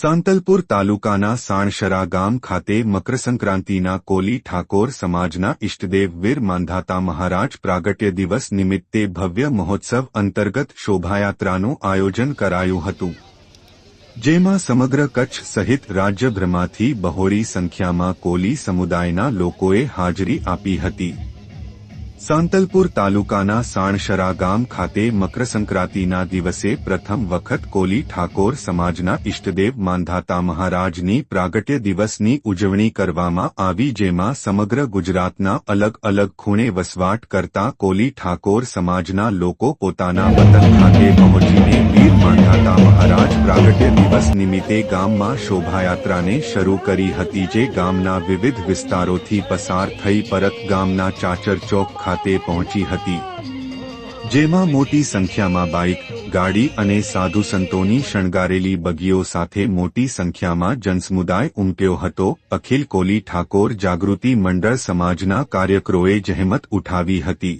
સાંતલપુર તાલુકાના સાણશરા ગામ ખાતે મકરસંક્રાંતિના કોલી ઠાકોર સમાજના ઇષ્ટદેવ વીર માંધાતા મહારાજ પ્રાગટ્ય દિવસ નિમિત્તે ભવ્ય મહોત્સવ અંતર્ગત શોભાયાત્રાનું આયોજન કરાયું હતું. જેમાં સમગ્ર કચ્છ સહિત રાજ્યભરમાંથી બહોળી સંખ્યામાં કોલી સમુદાયના લોકોએ હાજરી આપી હતી. સાંતલપુર તાલુકાના સાણશરા ગામ ખાતે મકરસંક્રાંતિના દિવસે પ્રથમ વખત કોલી ઠાકોર સમાજના ઇષ્ટદેવ માંધાતા મહારાજની પ્રાગટ્ય દિવસની ઉજવણી કરવામાં આવી, જેમાં સમગ્ર ગુજરાતના અલગ અલગ ખૂણે વસવાટ કરતા કોલી ઠાકોર સમાજના લોકો પોતાના વતન ખાતે પહોંચીને વીર માંધાતા મહારાજ પ્રાગટ્ય દિવસ નિમિત્તે ગામમાં શોભાયાત્રાને શરૂ કરી હતી, જે ગામના વિવિધ વિસ્તારોથી પસાર થઈ, પરત ગામના ચાચર ચોક ખાતે પહોંચી હતી. જેમાં મોટી સંખ્યામાં બાઇક, ગાડી અને સાધુ સંતોની શણગારેલી બગીઓ સાથે મોટી સંખ્યામાં જનસમુદાય ઉમટ્યો હતો. અખિલ કોલી ઠાકોર જાગૃતિ મંડળ સમાજના કાર્યકરોએ જહેમત ઉઠાવી હતી.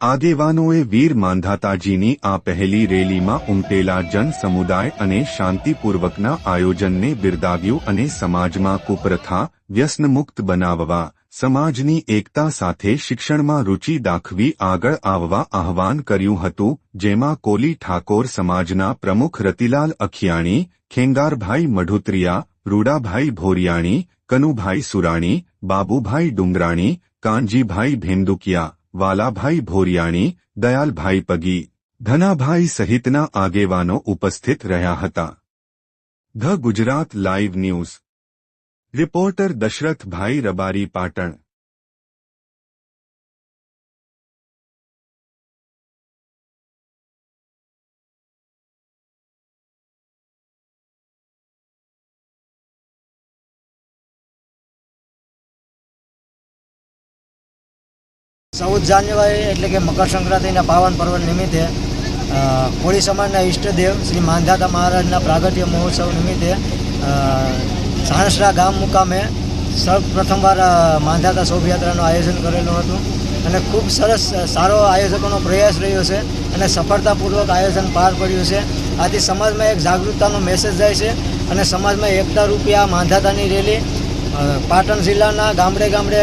આગેવાનોએ વીર માંધાતાજીની આ પહેલી રેલીમાં ઉમટેલા જન સમુદાય અને શાંતિપૂર્વકના આયોજનને બિરદાવ્યું અને સમાજમાં કુપ્રથા, વ્યસનમુક્ત બનાવવા સમાજની એકતા સાથે શિક્ષણમાં રુચિ દાખવી આગળ આવવા આહવાન કર્યું હતું, જેમાં કોલી ઠાકોર સમાજના પ્રમુખ રતિલાલ અખિયાણી, ખેંગારભાઈ મઢુત્રિયા, રૂડાભાઈ ભોરિયાણી, કનુભાઈ સુરાણી, બાબુભાઈ ડુંગરાણી, કાનજીભાઈ ભેંદુકિયા, વાલાભાઈ ભોરિયાણી, દયાલભાઈ પગી, ધનાભાઈ સહિતના આગેવાનો ઉપસ્થિત રહ્યા હતા. The Gujarat live news reporter Dashrathbhai Rabari Patan. ચૌદ જાન્યુઆરી એટલે કે મકર સંક્રાંતિના પાવન પર્વ નિમિત્તે કોળી સમાજના ઈષ્ટદેવ શ્રી માંધાતા મહારાજના પ્રાગટ્ય મહોત્સવ નિમિત્તે સાણસરા ગામ મુકામે સૌ માંધાતા શોભાયાત્રાનું આયોજન કરેલું હતું અને ખૂબ સરસ સારો આયોજકોનો પ્રયાસ રહ્યો છે અને સફળતાપૂર્વક આયોજન પાર પડ્યું છે. આથી સમાજમાં એક જાગૃતતાનો મેસેજ જાય છે અને સમાજમાં એકતા રૂપિયા માંધાતાની રેલી પાટણ જિલ્લાના ગામડે ગામડે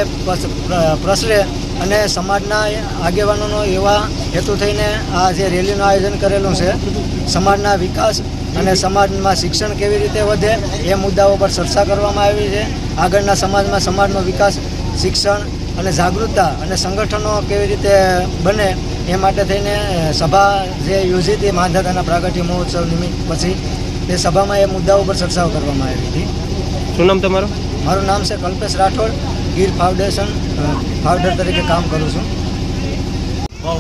પ્રસરે અને સમાજના આગેવાનોનો એવા હેતુ થઈને આ જે રેલીનું આયોજન કરેલું છે. સમાજના વિકાસ અને સમાજમાં શિક્ષણ કેવી રીતે વધે એ મુદ્દાઓ પર ચર્ચા કરવામાં આવી છે. આગળના સમાજમાં સમાજનો વિકાસ શિક્ષણ અને જાગૃતતા અને સંગઠનો કેવી રીતે બને એ માટે થઈને સભા જે યોજી હતી માંધાતાના પ્રાગટ્ય મહોત્સવ નિમિત્ત પછી તે સભામાં એ મુદ્દાઓ પર ચર્ચાઓ કરવામાં આવી હતી. શું નામ તમારું? મારું નામ છે કલ્પેશ રાઠોડ. ગીર ફાઉન્ડેશન ફાઉન્ડર તરીકે કામ કરું છું. બહુ.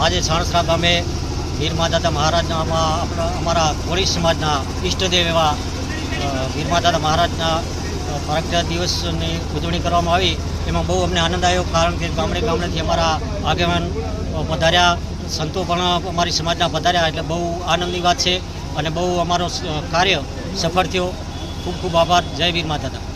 આજે સાણસરા ગામે વીર માતાતા મહારાજના આપણા અમારા કોળી સમાજના ઈષ્ટદેવ એવા વીરમાદાદા મહારાજના અ, દિવસની ઉજવણી કરવામાં આવી. એમાં બહુ અમને આનંદ આવ્યો કારણ કે ગામડે ગામડેથી અમારા આગેવાન પધાર્યા. સંતો પણ અમારી સમાજના પધાર્યા એટલે બહુ આનંદની વાત છે. અને બહુ અમારો કાર્ય સફળ થયો. ખૂબ ખૂબ આભાર. જય વીર માતાતા